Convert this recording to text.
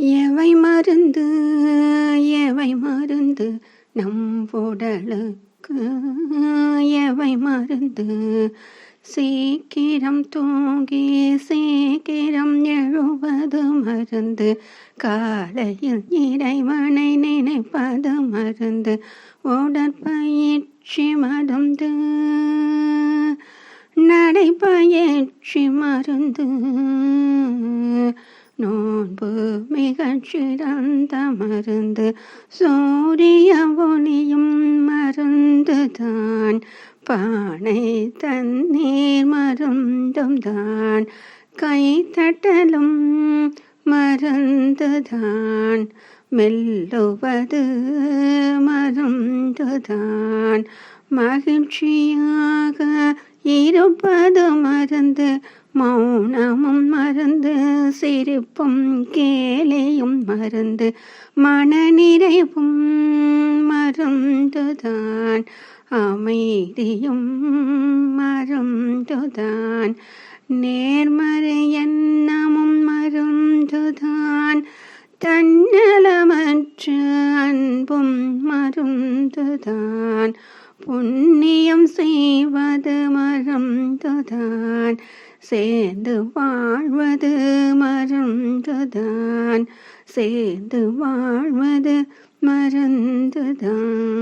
எவை மருந்து எவை மருந்து நம் உடலுக்கு? எவை மருந்து? சீக்கிரம் தூங்கி சீக்கிரம் எழுவது மருந்து. காலையில் இறைவனை நினைப்பது மருந்து. உடற்பயிற்சி மருந்து. நடைப்பயிற்சி மருந்து. நோன்பு மிகச் சிறந்த மருந்து. சூரிய ஒளியும் மருந்துதான். பானை தண்ணீர் மருந்தும் தான். கை தட்டலும் மருந்துதான். மெல்லுவது மருந்துதான். மகிழ்ச்சியாக இருப்பது மருந்து. மௌனமும் சிரிப்பும் கேலியும் மருந்து மனநிறைவும் மருந்துதான் அமைதியும் மருந்துதான் நேர்மறை எண்ணமும் மருந்துதான் தன்னலமற்ற அன்பும் மருந்துதான் புண்ணியம் செய்வது மருந்துதான் சேர்ந்து வாழ்வது மருந்துதான் சேர்ந்து வாழ்வது மறந்துதான்.